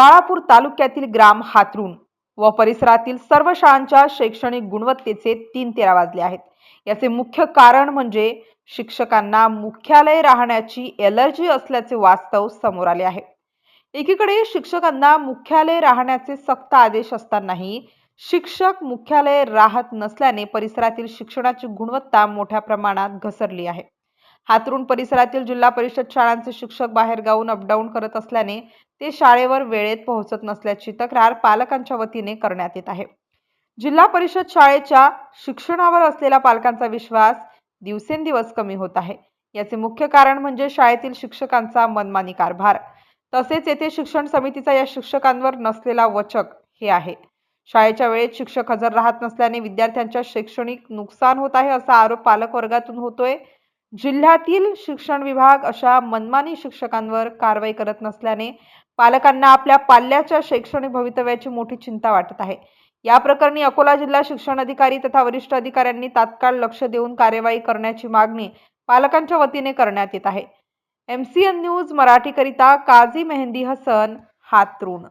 बाळापूर तालुक्यातील ग्राम हातरून व परिसरातील सर्व शाळांच्या शैक्षणिक गुणवत्तेचे तीन तेरा वाजले आहेत. याचे मुख्य कारण म्हणजे शिक्षकांना मुख्यालय राहण्याची एलर्जी असल्याचे वास्तव समोर आले आहे. एकीकडे शिक्षकांना मुख्यालय राहण्याचे सक्त आदेश असतानाही शिक्षक मुख्यालय राहत नसल्याने परिसरातील शिक्षणाची गुणवत्ता मोठ्या प्रमाणात घसरली आहे. हातरुण परिसरातील जिल्हा परिषद शाळांचे शिक्षक बाहेर गाऊन अपडाऊन करत असल्याने ते शाळेवर वेळेत पोहोचत नसल्याची तक्रार पालकांच्या वतीने करण्यात येत आहे. जिल्हा परिषद शाळेच्या शिक्षणावर असलेला पालकांचा विश्वास दिवसेंदिवस कमी होत आहे. याचे मुख्य कारण म्हणजे शाळेतील शिक्षकांचा मनमानी कारभार. तसेच येथे शिक्षण समितीचा या शिक्षकांवर नसलेला वचक हे आहे. शाळेच्या वेळेत शिक्षक हजर राहत नसल्याने विद्यार्थ्यांच्या शैक्षणिक नुकसान होत आहे असा आरोप पालक वर्गातून होतोय. जिल्ह्यातील शिक्षण विभाग अशा मनमानी शिक्षकांवर कारवाई करत नसल्याने पालकांना आपल्या पाल्याच्या शैक्षणिक भवितव्याची मोठी चिंता वाटत आहे. या प्रकरणी अकोला जिल्हा शिक्षण अधिकारी तथा वरिष्ठ अधिकाऱ्यांनी तात्काळ लक्ष देऊन कार्यवाही करण्याची मागणी पालकांच्या वतीने करण्यात येत आहे. एम सी एन न्यूज मराठीकरिता काझी मेहंदी हसन हातरुण